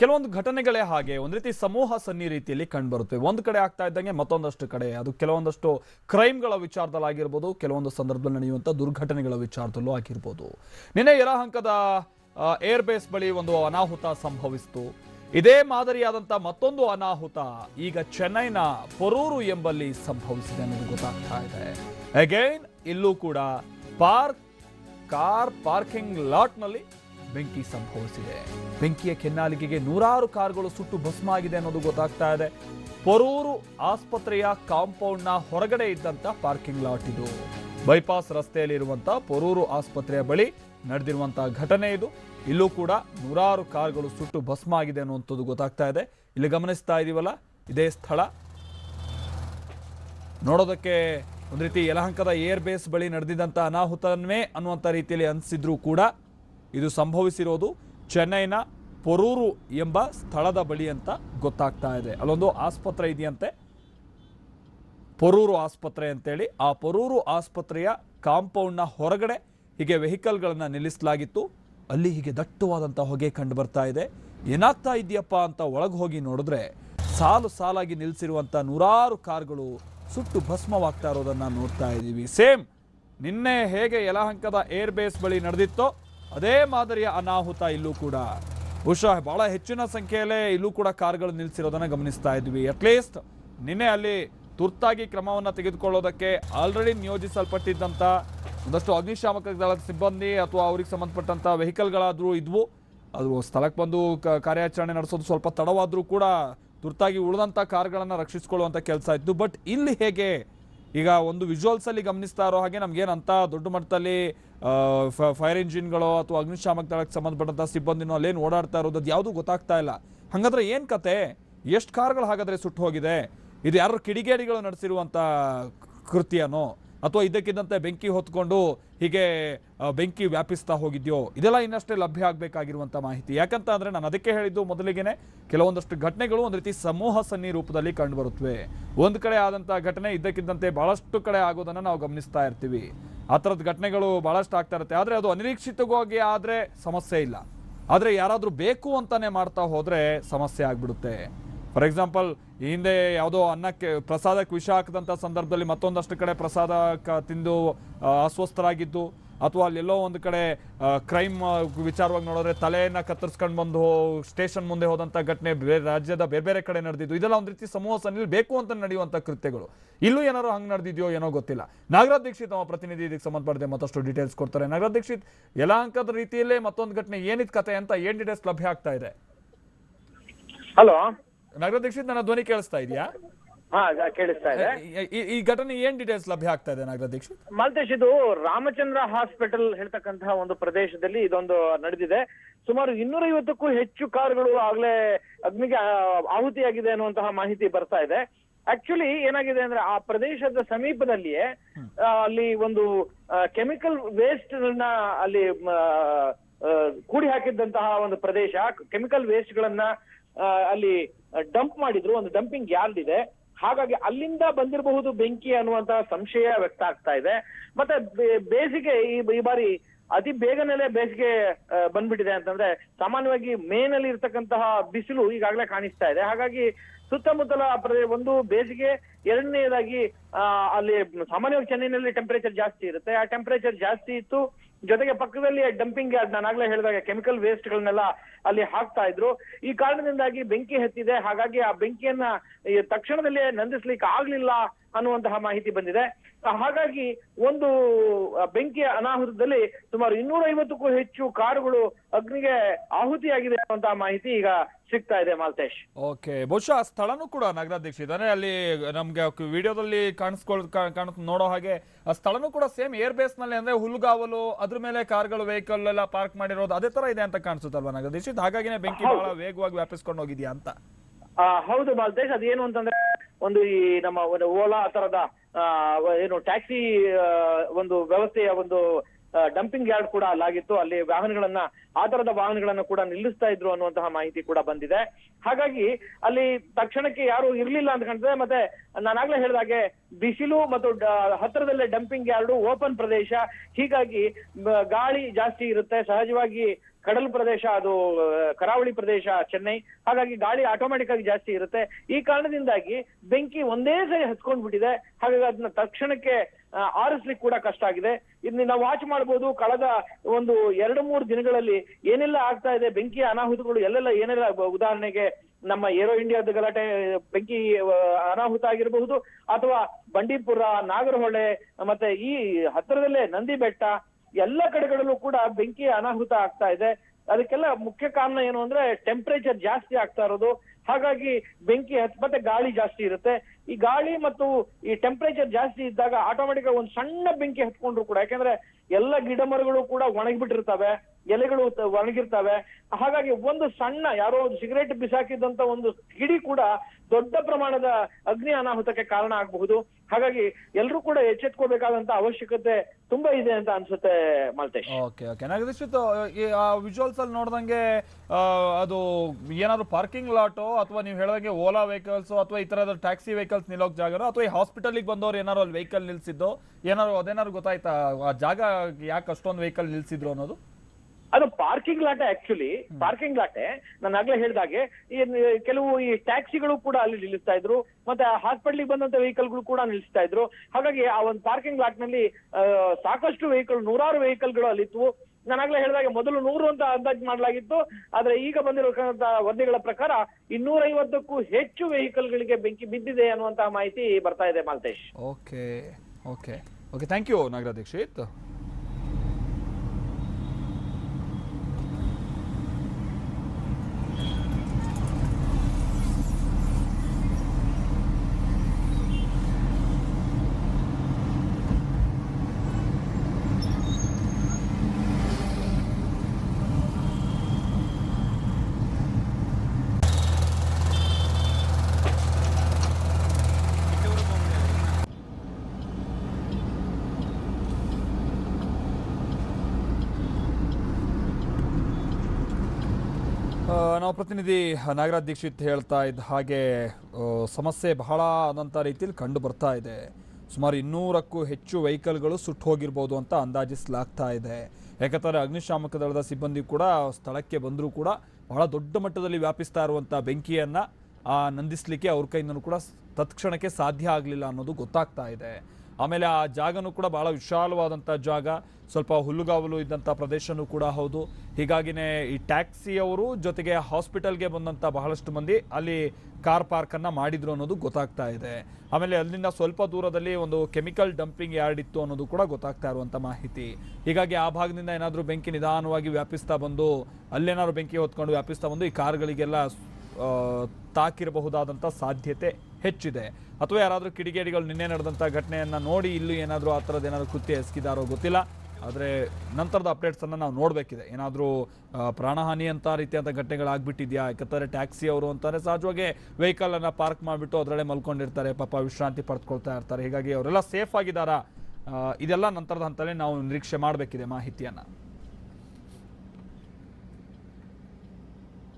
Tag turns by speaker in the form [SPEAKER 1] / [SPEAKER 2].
[SPEAKER 1] ಕೆಲವೊಂದು ಘಟನೆಗಳೇ ಹಾಗೆ. ಒಂದು ರೀತಿ ಸಮೂಹ ಸನ್ನಿ ರೀತಿಯಲ್ಲಿ ಕಂಡುಬರುತ್ತೆ. ಒಂದು ಕಡೆ ಆಗ್ತಾ ಇದ್ದಂಗೆ ಮತ್ತೊಂದಷ್ಟು ಕಡೆ. ಅದು ಕೆಲವೊಂದಷ್ಟು ಕ್ರೈಮ್ಗಳ ವಿಚಾರದಲ್ಲಿ ಆಗಿರ್ಬೋದು, ಕೆಲವೊಂದು ಸಂದರ್ಭದಲ್ಲಿ ನಡೆಯುವಂಥ ದುರ್ಘಟನೆಗಳ ವಿಚಾರದಲ್ಲೂ ಆಗಿರ್ಬೋದು. ನಿನ್ನೆ ಯಲಹಂಕದ ಏರ್ ಬೇಸ್ ಬಳಿ ಒಂದು ಅನಾಹುತ ಸಂಭವಿಸಿತು. ಇದೇ ಮಾದರಿಯಾದಂಥ ಮತ್ತೊಂದು ಅನಾಹುತ ಈಗ ಚೆನ್ನೈನ ಪೊರೂರು ಎಂಬಲ್ಲಿ ಸಂಭವಿಸಿದೆ ಅನ್ನೋದು ಗೊತ್ತಾಗ್ತಾ ಇದೆ. ಅಗೈನ್ ಇಲ್ಲೂ ಕೂಡ ಪಾರ್ಕ್, ಕಾರ್ ಪಾರ್ಕಿಂಗ್ ಲಾಟ್ನಲ್ಲಿ ಬೆಂಕಿ ಸಂಭವಿಸಿದೆ. ಬೆಂಕಿಯ ಕೆನ್ನಾಲಿಗೆಗೆ ನೂರಾರು ಕಾರ್ಗಳು ಸುಟ್ಟು ಭಸ್ಮ ಆಗಿದೆ ಅನ್ನೋದು ಗೊತ್ತಾಗ್ತಾ ಇದೆ. ಪೊರೂರು ಆಸ್ಪತ್ರೆಯ ಕಾಂಪೌಂಡ್ನ ಹೊರಗಡೆ ಇದ್ದಂತ ಪಾರ್ಕಿಂಗ್ ಲಾಟ್ ಇದು. ಬೈಪಾಸ್ ರಸ್ತೆಯಲ್ಲಿರುವಂಥ ಪೊರೂರು ಆಸ್ಪತ್ರೆಯ ಬಳಿ ನಡೆದಿರುವಂತಹ ಘಟನೆ ಇದು. ಇಲ್ಲೂ ಕೂಡ ನೂರಾರು ಕಾರ್ಗಳು ಸುಟ್ಟು ಭಸ್ಮ ಆಗಿದೆ ಅನ್ನುವಂಥದ್ದು ಗೊತ್ತಾಗ್ತಾ ಇದೆ. ಇಲ್ಲಿ ಗಮನಿಸ್ತಾ ಇದೀವಲ್ಲ, ಇದೇ ಸ್ಥಳ. ನೋಡೋದಕ್ಕೆ ಒಂದು ರೀತಿ ಯಲಹಂಕದ ಏರ್ ಬೇಸ್ ಬಳಿ ನಡೆದಿದ್ದಂಥ ಅನಾಹುತವೇ ಅನ್ನುವಂಥ ರೀತಿಯಲ್ಲಿ ಅನಿಸಿದ್ರೂ ಕೂಡ ಇದು ಸಂಭವಿಸಿರೋದು ಚೆನ್ನೈನ ಪೊರೂರು ಎಂಬ ಸ್ಥಳದ ಬಳಿ ಅಂತ ಗೊತ್ತಾಗ್ತಾ ಇದೆ. ಅಲ್ಲೊಂದು ಆಸ್ಪತ್ರೆ ಇದೆಯಂತೆ. ಪೊರೂರು ಆಸ್ಪತ್ರೆ ಅಂತೇಳಿ. ಆ ಪೊರೂರು ಆಸ್ಪತ್ರೆಯ ಕಾಂಪೌಂಡ್ನ ಹೊರಗಡೆ ಹೀಗೆ ವೆಹಿಕಲ್ಗಳನ್ನು ನಿಲ್ಲಿಸಲಾಗಿತ್ತು. ಅಲ್ಲಿ ಹೀಗೆ ದಟ್ಟವಾದಂಥ ಹೊಗೆ ಕಂಡು ಬರ್ತಾ ಇದೆ. ಏನಾಗ್ತಾ ಇದೆಯಪ್ಪ ಅಂತ ಒಳಗೆ ಹೋಗಿ ನೋಡಿದ್ರೆ ಸಾಲು ಸಾಲಾಗಿ ನಿಲ್ಲಿಸಿರುವಂಥ ನೂರಾರು ಕಾರ್ಗಳು ಸುಟ್ಟು ಭಸ್ಮವಾಗ್ತಾ ಇರೋದನ್ನು ನೋಡ್ತಾ ಇದ್ದೀವಿ ಸೇಮ್ ನಿನ್ನೆ ಹೇಗೆ ಯಲಹಂಕದ ಏರ್ ಬೇಸ್ ಬಳಿ ನಡೆದಿತ್ತೋ ಅದೇ ಮಾದರಿಯ ಅನಾಹುತ ಇಲ್ಲೂ ಕೂಡ. ಬಹುಶಃ ಬಹಳ ಹೆಚ್ಚಿನ ಸಂಖ್ಯೆಯಲ್ಲೇ ಇಲ್ಲೂ ಕೂಡ ಕಾರ್ಗಳು ನಿಲ್ಲಿಸಿರೋದನ್ನ ಗಮನಿಸ್ತಾ ಇದ್ವಿ. ಅಟ್ಲೀಸ್ಟ್ ನಿನ್ನೆ ಅಲ್ಲಿ ತುರ್ತಾಗಿ ಕ್ರಮವನ್ನು ತೆಗೆದುಕೊಳ್ಳೋದಕ್ಕೆ ಆಲ್ರೆಡಿ ನಿಯೋಜಿಸಲ್ಪಟ್ಟಿದ್ದಂಥ ಒಂದಷ್ಟು ಅಗ್ನಿಶಾಮಕ ದಳದ ಸಿಬ್ಬಂದಿ ಅಥವಾ ಅವ್ರಿಗೆ ಸಂಬಂಧಪಟ್ಟಂಥ ವೆಹಿಕಲ್ಗಳಾದರೂ ಇದ್ವು. ಅದು ಸ್ಥಳಕ್ಕೆ ಬಂದು ಕಾರ್ಯಾಚರಣೆ ನಡೆಸೋದು ಸ್ವಲ್ಪ ತಡವಾದರೂ ಕೂಡ ತುರ್ತಾಗಿ ಉಳಿದಂಥ ಕಾರ್ಗಳನ್ನು ರಕ್ಷಿಸಿಕೊಳ್ಳುವಂಥ ಕೆಲಸ ಇತ್ತು. ಬಟ್ ಇಲ್ಲಿ ಹೇಗೆ ಈಗ ಒಂದು ವಿಜುವಲ್ಸ್ ಅಲ್ಲಿ ಗಮನಿಸ್ತಾ ಇರೋ ಹಾಗೆ ನಮ್ಗೇನಂತ ದೊಡ್ಡ ಮಟ್ಟದಲ್ಲಿ ಫೈರ್ ಇಂಜಿನ್ಗಳು ಅಥವಾ ಅಗ್ನಿಶಾಮಕ ದಳಕ್ಕೆ ಸಂಬಂಧಪಟ್ಟಂತ ಸಿಬ್ಬಂದಿನೋ ಅಲ್ಲೇನು ಓಡಾಡ್ತಾ ಇರೋದು ಅದು ಯಾವುದು ಗೊತ್ತಾಗ್ತಾ ಇಲ್ಲ. ಹಾಗಾದ್ರೆ ಏನು ಕತೆ? ಎಷ್ಟು ಕಾರ್ಗಳು ಹಾಗಾದ್ರೆ ಸುಟ್ಟು ಹೋಗಿದೆ? ಇದು ಯಾರು ಕಿಡಿಗೇಡಿಗಳು ನಡೆಸಿರುವಂತ ಕೃತ್ಯನೋ? ಅಥವಾ ಇದ್ದಕ್ಕಿದ್ದಂತೆ ಬೆಂಕಿ ಹೊತ್ಕೊಂಡು ಹೀಗೆ ಬೆಂಕಿ ವ್ಯಾಪಿಸ್ತಾ ಹೋಗಿದ್ಯೋ, ಇದೆಲ್ಲ ಇನ್ನಷ್ಟೇ ಲಭ್ಯ ಆಗಬೇಕಾಗಿರುವಂಥ ಮಾಹಿತಿ. ಯಾಕಂತ ಅಂದರೆ ನಾನು ಅದಕ್ಕೆ ಹೇಳಿದ್ದು ಮೊದಲಿಗೆನೆ, ಕೆಲವೊಂದಷ್ಟು ಘಟನೆಗಳು ಒಂದು ರೀತಿ ಸಮೂಹ ಸನ್ನಿ ರೂಪದಲ್ಲಿ ಕಂಡುಬರುತ್ತವೆ ಒಂದು ಕಡೆ ಆದಂಥ ಘಟನೆ ಇದ್ದಕ್ಕಿದ್ದಂತೆ ಭಾಳಷ್ಟು ಕಡೆ ಆಗೋದನ್ನು ನಾವು ಗಮನಿಸ್ತಾ ಇರ್ತೀವಿ. ಆ ಥರದ ಘಟನೆಗಳು ಭಾಳಷ್ಟು ಆಗ್ತಾ ಇರುತ್ತೆ. ಆದರೆ ಅದು ಅನಿರೀಕ್ಷಿತವಾಗಿ ಆದರೆ ಸಮಸ್ಯೆ ಇಲ್ಲ. ಆದರೆ ಯಾರಾದರೂ ಬೇಕು ಅಂತಲೇ ಮಾಡ್ತಾ ಹೋದರೆ ಸಮಸ್ಯೆ ಆಗ್ಬಿಡುತ್ತೆ. ಫಾರ್ ಎಕ್ಸಾಂಪಲ್ ಈ ಹಿಂದೆ ಯಾವುದೋ ಅನ್ನಕ್ಕೆ ಪ್ರಸಾದಕ್ಕೆ ವಿಷ ಹಾಕಿದಂಥ ಸಂದರ್ಭದಲ್ಲಿ ಮತ್ತೊಂದಷ್ಟು ಕಡೆ ಪ್ರಸಾದ ತಿಂದು ಅಸ್ವಸ್ಥರಾಗಿದ್ದು, ಅಥವಾ ಅಲ್ಲೆಲ್ಲೋ ಒಂದು ಕಡೆ ಕ್ರೈಮ್ ವಿಚಾರವಾಗಿ ನೋಡಿದ್ರೆ ತಲೆಯನ್ನು ಕತ್ತರಿಸ್ಕೊಂಡು ಬಂದು ಸ್ಟೇಷನ್ ಮುಂದೆ ಹೋದಂಥ ಘಟನೆ ಬೇರೆ ರಾಜ್ಯದ ಬೇರೆ ಬೇರೆ ಕಡೆ ನಡೆದಿದ್ದು, ಇದೆಲ್ಲ ಒಂದು ರೀತಿ ಸಮೂಹ ಸನ್ನಿಲ್ ಅಂತ ನಡೆಯುವಂಥ ಕೃತ್ಯಗಳು. ಇಲ್ಲೂ ಏನಾದ್ರು ಹಂಗೆ ನಡೆದಿದೆಯೋ ಏನೋ ಗೊತ್ತಿಲ್ಲ. ನಾಗರಾಜ್ ದೀಕ್ಷಿತ್ ಪ್ರತಿನಿಧಿ ಇದಕ್ಕೆ ಸಂಬಂಧಪಟ್ಟಿದೆ ಮತ್ತಷ್ಟು ಡೀಟೇಲ್ಸ್ ಕೊಡ್ತಾರೆ. ನಾಗರಾಜ್ ದೀಕ್ಷಿತ್ ಯಲಹಂಕದ ರೀತಿಯಲ್ಲೇ ಮತ್ತೊಂದು ಘಟನೆ ಏನಿದ್ ಕತೆ ಅಂತ ಏನ್ ಡೀಟೇಲ್ಸ್ ಲಭ್ಯ ಆಗ್ತಾ ಇದೆ?
[SPEAKER 2] ಹಲೋ
[SPEAKER 1] ನಾಗರಾಜ್ ದೀಕ್ಷಿತ್ ನನ್ನ ಧ್ವನಿ ಕೇಳಿಸ್ತಾ ಇದೆಯಾ?
[SPEAKER 2] ಹಾ ಕೇಳಿಸ್ತಾ ಇದೆ.
[SPEAKER 1] ಈ- ಘಟನೆ ಏನ್ ಡೀಟೇಲ್ಸ್ ಲಭ್ಯ ಆಗ್ತಾ ಇದೆ ನಗರ ದೀಕ್ಷಿತ್
[SPEAKER 2] ಮಾಲ್ತೇಶ್ ಇದು ರಾಮಚಂದ್ರ ಹಾಸ್ಪಿಟಲ್ ಹೇಳ್ತಕ್ಕಂತಹ ಒಂದು ಪ್ರದೇಶದಲ್ಲಿ ಇದೊಂದು ನಡೆದಿದೆ. ಸುಮಾರು ಇನ್ನೂರೈವತ್ತಕ್ಕೂ ಹೆಚ್ಚು ಕಾರುಗಳು ಆಗ್ಲೇ ಅಗ್ನಿಗೆ ಆ, ಆಹುತಿಯಾಗಿದೆ ಅನ್ನುವಂತಹ ಮಾಹಿತಿ ಬರ್ತಾ ಇದೆ. ಆಕ್ಚುಲಿ ಏನಾಗಿದೆ ಅಂದ್ರೆ ಆ ಪ್ರದೇಶದ ಸಮೀಪದಲ್ಲಿಯೇ ಆ, ಅಲ್ಲಿ ಒಂದು ಕೆಮಿಕಲ್ ವೇಸ್ಟ್ ಅಲ್ಲಿ ಮ, ಕೂಡಿ ಹಾಕಿದ್ದಂತಹ ಒಂದು ಪ್ರದೇಶ ಕೆಮಿಕಲ್ ವೇಸ್ಟ್ ಗಳನ್ನ ಅಲ್ಲಿ ಡಂಪ್ ಮಾಡಿದ್ರು, ಒಂದು ಡಂಪಿಂಗ್ ಯಾರ್ಡ್ ಇದೆ. ಹಾಗಾಗಿ ಅಲ್ಲಿಂದ ಬಂದಿರಬಹುದು ಬೆಂಕಿ ಅನ್ನುವಂತಹ ಸಂಶಯ ವ್ಯಕ್ತ ಆಗ್ತಾ ಇದೆ. ಮತ್ತೆ ಬೇಸಿಗೆ ಈ ಬಾರಿ ಅತಿ ಬೇಗನೆಲೆ ಬೇಸಿಗೆ ಬಂದ್ಬಿಟ್ಟಿದೆ ಅಂತಂದ್ರೆ ಸಾಮಾನ್ಯವಾಗಿ ಮೇನಲ್ಲಿ ಇರ್ತಕ್ಕಂತಹ ಬಿಸಿಲು ಈಗಾಗಲೇ ಕಾಣಿಸ್ತಾ ಇದೆ. ಹಾಗಾಗಿ ಸುತ್ತಮುತ್ತಲ ಒಂದು ಬೇಸಿಗೆ, ಎರಡನೇದಾಗಿ ಅಲ್ಲಿ ಸಾಮಾನ್ಯವಾಗಿ ಚೆನ್ನೈನಲ್ಲಿ ಟೆಂಪರೇಚರ್ ಜಾಸ್ತಿ ಇರುತ್ತೆ. ಆ ಟೆಂಪರೇಚರ್ ಜಾಸ್ತಿ ಇತ್ತು ಜೊತೆಗೆ ಪಕ್ಕದಲ್ಲಿ ಡಂಪಿಂಗ್ ಯಾರ್ಡ್ ನಾನು ಆಗ್ಲೇ ಹೇಳಿದಾಗ ಕೆಮಿಕಲ್ ವೇಸ್ಟ್ ಗಳನ್ನೆಲ್ಲ ಅಲ್ಲಿ ಹಾಕ್ತಾ ಇದ್ರು. ಈ ಕಾರಣದಿಂದಾಗಿ ಬೆಂಕಿ ಹತ್ತಿದೆ. ಹಾಗಾಗಿ ಆ ಬೆಂಕಿಯನ್ನ ತಕ್ಷಣದಲ್ಲೇ ನಂದಿಸ್ಲಿಕ್ಕೆ ಆಗ್ಲಿಲ್ಲ. ಅನ್ನುವಂತಹ ಮಾಹಿತಿ ಬಂದಿದೆ. ಹಾಗಾಗಿ ಒಂದು ಬೆಂಕಿಯ ಅನಾಹುತದಲ್ಲಿ ಸುಮಾರು ಇನ್ನೂರ ಐವತ್ತಕ್ಕೂ ಹೆಚ್ಚು ಕಾರುಗಳು ಅಗ್ನಿಗೆ ಆಹುತಿಯಾಗಿದೆ ಅನ್ನುವಂತಹ ಮಾಹಿತಿ ಈಗ ಸಿಗ್ತಾ ಇದೆ ಮಾಲ್ತೇಶ್.
[SPEAKER 1] ಓಕೆ ಬಹುಶಃ ಆ ಸ್ಥಳನೂ ಕೂಡ ನಗರಾಧ್ಯಕ್ಷ ಇದ್ದಾರೆ ಅಲ್ಲಿ ನಮ್ಗೆ ವಿಡಿಯೋದಲ್ಲಿ ಕಾಣಿಸ್ಕೊಳ್ ಕಾಣ ನೋಡೋ ಹಾಗೆ ಆ ಸ್ಥಳನೂ ಕೂಡ ಸೇಮ್ ಏರ್ ಬೇಸ್ನಲ್ಲಿ ಅಂದ್ರೆ ಹುಲ್ಗಾವಲು ಅದ್ರ ಮೇಲೆ ಕಾರ್ಗಳು ವೆಹಿಕಲ್ ಎಲ್ಲ ಪಾರ್ಕ್ ಮಾಡಿರೋದು ಅದೇ ತರ ಇದೆ ಅಂತ ಕಾಣಿಸುತ್ತಲ್ವಾ ನಗರಾಧ್ಯಕ್ಷ? ದೀಕ್ಷಿತ್ ಹಾಗಾಗಿನೇ ಬೆಂಕಿ ಬಹಳ ವೇಗವಾಗಿ ವ್ಯಾಪಿಸ್ಕೊಂಡು ಹೋಗಿದ್ಯಾ ಅಂತ.
[SPEAKER 2] ಆ, ಹೌದು ಮಾಲ್ತೇಶ್ ಅದೇನು ಅಂತಂದ್ರೆ ಒಂದು ಈ ನಮ್ಮ ಒಂದು ಓಲಾ ತರದ ಏನು ಟ್ಯಾಕ್ಸಿ ಒಂದು ವ್ಯವಸ್ಥೆಯ ಒಂದು ಡಂಪಿಂಗ್ ಯಾರ್ಡ್ ಕೂಡ ಅಲ್ಲಾಗಿತ್ತು. ಅಲ್ಲಿ ವಾಹನಗಳನ್ನ, ಆ ತರದ ವಾಹನಗಳನ್ನ ಕೂಡ ನಿಲ್ಲಿಸ್ತಾ ಇದ್ರು ಅನ್ನುವಂತಹ ಮಾಹಿತಿ ಕೂಡ ಬಂದಿದೆ. ಹಾಗಾಗಿ ಅಲ್ಲಿ ತಕ್ಷಣಕ್ಕೆ ಯಾರು ಇರ್ಲಿಲ್ಲ ಅಂತ ಕಾಣ್ತದೆ. ಮತ್ತೆ ನಾನಾಗ್ಲೇ ಹೇಳಿದಾಗೆ ಬಿಸಿಲು ಮತ್ತು ಹತ್ತಿರದಲ್ಲೇ ಡಂಪಿಂಗ್ ಯಾರ್ಡು ಓಪನ್ ಪ್ರದೇಶ. ಹೀಗಾಗಿ ಗಾಳಿ ಜಾಸ್ತಿ ಇರುತ್ತೆ. ಸಹಜವಾಗಿ ಕಡಲ್ ಪ್ರದೇಶ, ಅದು ಕರಾವಳಿ ಪ್ರದೇಶ, ಚೆನ್ನೈ, ಹಾಗಾಗಿ ಗಾಳಿ ಆಟೋಮೆಟಿಕ್ ಆಗಿ ಜಾಸ್ತಿ ಇರುತ್ತೆ. ಈ ಕಾರಣದಿಂದಾಗಿ ಬೆಂಕಿ ಒಂದೇ ಸರಿ ಹತ್ಕೊಂಡ್ಬಿಟ್ಟಿದೆ ಹಾಗಾಗಿ ಅದನ್ನ ತಕ್ಷಣಕ್ಕೆ ಆರಿಸ್ಲಿಕ್ಕೆ ಕೂಡ ಕಷ್ಟ ಆಗಿದೆ. ಇದನ್ನ ನಾವು ವಾಚ್ ಮಾಡ್ಬೋದು. ಕಳೆದ ಒಂದು ಎರಡು ಮೂರು ದಿನಗಳಲ್ಲಿ ಏನೆಲ್ಲ ಆಗ್ತಾ ಇದೆ, ಬೆಂಕಿ ಅನಾಹುತಗಳು ಎಲ್ಲೆಲ್ಲ ಏನೆಲ್ಲ ಉದಾಹರಣೆಗೆ ನಮ್ಮ ಏರೋ ಇಂಡಿಯಾದ ಗಲಾಟೆ, ಬೆಂಕಿ ಅನಾಹುತ ಆಗಿರಬಹುದು ಅಥವಾ ಬಂಡೀಪುರ, ನಾಗರಹೊಳೆ, ಮತ್ತೆ ಈ ಹತ್ತಿರದಲ್ಲೇ ನಂದಿ ಬೆಟ್ಟ ಎಲ್ಲ ಕಡೆಗಳಲ್ಲೂ ಕೂಡ ಬೆಂಕಿ ಅನಾಹುತ ಆಗ್ತಾ ಇದೆ. ಅದಕ್ಕೆಲ್ಲ ಮುಖ್ಯ ಕಾರಣ ಏನು ಅಂದ್ರೆ ಟೆಂಪರೇಚರ್ ಜಾಸ್ತಿ ಆಗ್ತಾ ಇರೋದು. ಹಾಗಾಗಿ ಬೆಂಕಿ ಹತ್ ಮತ್ತೆ ಗಾಳಿ ಜಾಸ್ತಿ ಇರುತ್ತೆ. ಈ ಗಾಳಿ ಮತ್ತು ಈ ಟೆಂಪರೇಚರ್ ಜಾಸ್ತಿ ಇದ್ದಾಗ ಆಟೋಮೆಟಿಕ್ ಒಂದು ಸಣ್ಣ ಬೆಂಕಿ ಹತ್ಕೊಂಡ್ರು ಕೂಡ, ಯಾಕಂದ್ರೆ ಎಲ್ಲ ಗಿಡ ಮರಗಳು ಕೂಡ ಒಣಗಿಬಿಟ್ಟಿರ್ತವೆ. ಎಲೆಗಳು ಒಣಗಿರ್ತವೆ. ಹಾಗಾಗಿ ಒಂದು ಸಣ್ಣ ಯಾರೋ ಒಂದು ಸಿಗರೇಟ್ ಬಿಸಾಕಿದಂತ ಒಂದು ಕಿಡಿ ಕೂಡ ದೊಡ್ಡ ಪ್ರಮಾಣದ ಅಗ್ನಿ ಅನಾಹುತಕ್ಕೆ ಕಾರಣ ಆಗಬಹುದು. ಹಾಗಾಗಿ ಎಲ್ಲರೂ ಕೂಡ ಎಚ್ಚೆತ್ಕೋಬೇಕಾದಂತ ಅವಶ್ಯಕತೆ ತುಂಬಾ ಇದೆ ಅಂತ ಅನ್ಸುತ್ತೆ ಮಾಲ್ತೇಶ್.
[SPEAKER 1] Okay okay. ಆ ವಿಜುವಲ್ಸ್ ಅಲ್ಲಿ ನೋಡ್ದಂಗೆ ಅದು ಏನಾದ್ರು ಪಾರ್ಕಿಂಗ್ ಲಾಟೋ ಅಥವಾ ನೀವು ಹೇಳಿದಂಗೆ ಓಲಾ ವೆಹಿಕಲ್ಸ್ ಅಥವಾ ಈ ತರದ ಟ್ಯಾಕ್ಸಿ ವೆಹಿಕಲ್ಸ್ ನಿಲ್ಲೋಕ್ ಜಾಗ ಅಥವಾ ಈ ಹಾಸ್ಪಿಟಲ್ಗೆ ಬಂದವರು ಏನಾರು ಅಲ್ಲಿ ವೆಹಿಕಲ್ ನಿಲ್ಸಿದ್ದು ಏನಾರು ಅದೇನಾದ್ರು ಗೊತ್ತಾಯ್ತಾ? ಆ ಜಾಗ ಯಾಕೆ ಅಷ್ಟೊಂದು ವೆಹಿಕಲ್ ನಿಲ್ಸಿದ್ರು ಅನ್ನೋದು?
[SPEAKER 2] ಅದು ಪಾರ್ಕಿಂಗ್ ಲಾಟೆ ಆಕ್ಚುಲಿ ಪಾರ್ಕಿಂಗ್ ಲಾಟೆ ನಾನು ಆಗ್ಲೇ ಹೇಳ್ದಾಗೆ ಈ ಕೆಲವು ಈ ಟ್ಯಾಕ್ಸಿಗಳು ಕೂಡ ಅಲ್ಲಿ ನಿಲ್ಲಿಸ್ತಾ ಇದ್ರು ಮತ್ತೆ ಹಾಸ್ಪಿಟ್ಲಿಗೆ ಬಂದಂತ ವೆಹಿಕಲ್ಗಳು ಕೂಡ ನಿಲ್ಲಿಸ್ತಾ ಇದ್ರು. ಹಾಗಾಗಿ ಆ ಒಂದು ಪಾರ್ಕಿಂಗ್ ಲಾಟ್ನಲ್ಲಿ ಸಾಕಷ್ಟು ವೆಹಿಕಲ್ ನೂರಾರು ವೆಹಿಕಲ್ಗಳು ನಾನು ನಾನಾಗ್ಲೇ ಹೇಳಿದಾಗ ಮೊದಲು ನೂರು ಅಂತ ಅಂದಾಜು ಮಾಡಲಾಗಿತ್ತು. ಆದ್ರೆ ಈಗ ಬಂದಿರತಕ್ಕಂತ ವರದಿಗಳ ಪ್ರಕಾರ ಇನ್ನೂರೈವತ್ತಕ್ಕೂ ಹೆಚ್ಚು ವೆಹಿಕಲ್ ಗಳಿಗೆ ಬೆಂಕಿ ಬಿದ್ದಿದೆ ಅನ್ನುವಂತಹ ಮಾಹಿತಿ ಬರ್ತಾ ಇದೆ Malthesh.
[SPEAKER 1] Okay okay okay thank you Nagaraj Dikshit. ನಾವು ಪ್ರತಿನಿಧಿ ನಾಗರಾಜ್ ದೀಕ್ಷಿತ್ ಹೇಳ್ತಾ ಇದ್ದ ಹಾಗೆ ಸಮಸ್ಯೆ ಬಹಳ ಆದಂಥ ರೀತಿಯಲ್ಲಿ ಕಂಡು ಬರ್ತಾ ಇದೆ. ಸುಮಾರು ಇನ್ನೂರಕ್ಕೂ ಹೆಚ್ಚು ವೆಹಿಕಲ್ಗಳು ಸುಟ್ಟು ಹೋಗಿರ್ಬೋದು ಅಂತ ಅಂದಾಜಿಸಲಾಗ್ತಾ ಇದೆ. ಯಾಕಂದರೆ ಅಗ್ನಿಶಾಮಕ ದಳದ ಸಿಬ್ಬಂದಿ ಕೂಡ ಸ್ಥಳಕ್ಕೆ ಬಂದರೂ ಕೂಡ ಬಹಳ ದೊಡ್ಡ ಮಟ್ಟದಲ್ಲಿ ವ್ಯಾಪಿಸ್ತಾ ಇರುವಂಥ ಬೆಂಕಿಯನ್ನು ನಂದಿಸಲಿಕ್ಕೆ ಅವ್ರ ಕೈಯಿಂದನೂ ಕೂಡ ತತ್ಕ್ಷಣಕ್ಕೆ ಸಾಧ್ಯ ಆಗಲಿಲ್ಲ ಅನ್ನೋದು ಗೊತ್ತಾಗ್ತಾ ಇದೆ. ಆಮೇಲೆ ಆ ಜಾಗನೂ ಕೂಡ ಬಹಳ ವಿಶಾಲವಾದಂಥ ಜಾಗ, ಸ್ವಲ್ಪ ಹುಲ್ಲುಗಾವಲು ಇದ್ದಂಥ ಪ್ರದೇಶನೂ ಕೂಡ ಹೌದು. ಹೀಗಾಗಿನೇ ಈ ಟ್ಯಾಕ್ಸಿಯವರು ಜೊತೆಗೆ ಹಾಸ್ಪಿಟಲ್ಗೆ ಬಂದಂಥ ಬಹಳಷ್ಟು ಮಂದಿ ಅಲ್ಲಿ ಕಾರ್ ಪಾರ್ಕನ್ನು ಮಾಡಿದ್ರು ಅನ್ನೋದು ಗೊತ್ತಾಗ್ತಾ ಇದೆ. ಆಮೇಲೆ ಅಲ್ಲಿಂದ ಸ್ವಲ್ಪ ದೂರದಲ್ಲಿ ಒಂದು ಕೆಮಿಕಲ್ ಡಂಪಿಂಗ್ ಯಾರ್ಡ್ ಇತ್ತು ಅನ್ನೋದು ಕೂಡ ಗೊತ್ತಾಗ್ತಾ ಇರುವಂಥ ಮಾಹಿತಿ. ಹೀಗಾಗಿ ಆ ಭಾಗದಿಂದ ಏನಾದರೂ ಬೆಂಕಿ ನಿಧಾನವಾಗಿ ವ್ಯಾಪಿಸ್ತಾ ಬಂದು, ಅಲ್ಲೇನಾದ್ರು ಬೆಂಕಿ ಹೊತ್ಕೊಂಡು ವ್ಯಾಪಿಸ್ತಾ ಬಂದು ಈ ಕಾರ್ಗಳಿಗೆಲ್ಲ ತಾಕಿರಬಹುದಾದಂಥ ಸಾಧ್ಯತೆ ಹೆಚ್ಚಿದೆ. ಅಥವಾ ಯಾರಾದರೂ ಕಿಡಿಗೇಡಿಗಳು ನಿನ್ನೆ ನಡೆದಂಥ ಘಟನೆಯನ್ನು ನೋಡಿ ಇಲ್ಲೂ ಏನಾದರೂ ಆ ಥರದ್ದು ಏನಾದರೂ ಕೃತ್ಯ ಎಸಗಿದಾರೋ ಗೊತ್ತಿಲ್ಲ. ಆದರೆ ನಂತರದ ಅಪ್ಡೇಟ್ಸನ್ನು ನಾವು ನೋಡಬೇಕಿದೆ. ಏನಾದರೂ ಪ್ರಾಣಹಾನಿ ಅಂತ ರೀತಿಯಾದ ಘಟನೆಗಳಾಗ್ಬಿಟ್ಟಿದೆಯಾ? ಯಾಕಂದರೆ ಟ್ಯಾಕ್ಸಿ ಅವರು ಅಂತಾರೆ ಸಹಜವಾಗಿ ವೆಹಿಕಲನ್ನು ಪಾರ್ಕ್ ಮಾಡಿಬಿಟ್ಟು ಅದರಲ್ಲೇ ಮಲ್ಕೊಂಡಿರ್ತಾರೆ. ಪಾಪ ವಿಶ್ರಾಂತಿ ಪಡೆದುಕೊಳ್ತಾ ಇರ್ತಾರೆ. ಹೀಗಾಗಿ ಅವರೆಲ್ಲ ಸೇಫ್ ಆಗಿದ್ದಾರಾ ಇದೆಲ್ಲ ನಂತರದ ಹಂತದಲ್ಲಿ ನಾವು ನಿರೀಕ್ಷೆ ಮಾಡಬೇಕಿದೆ ಮಾಹಿತಿಯನ್ನು.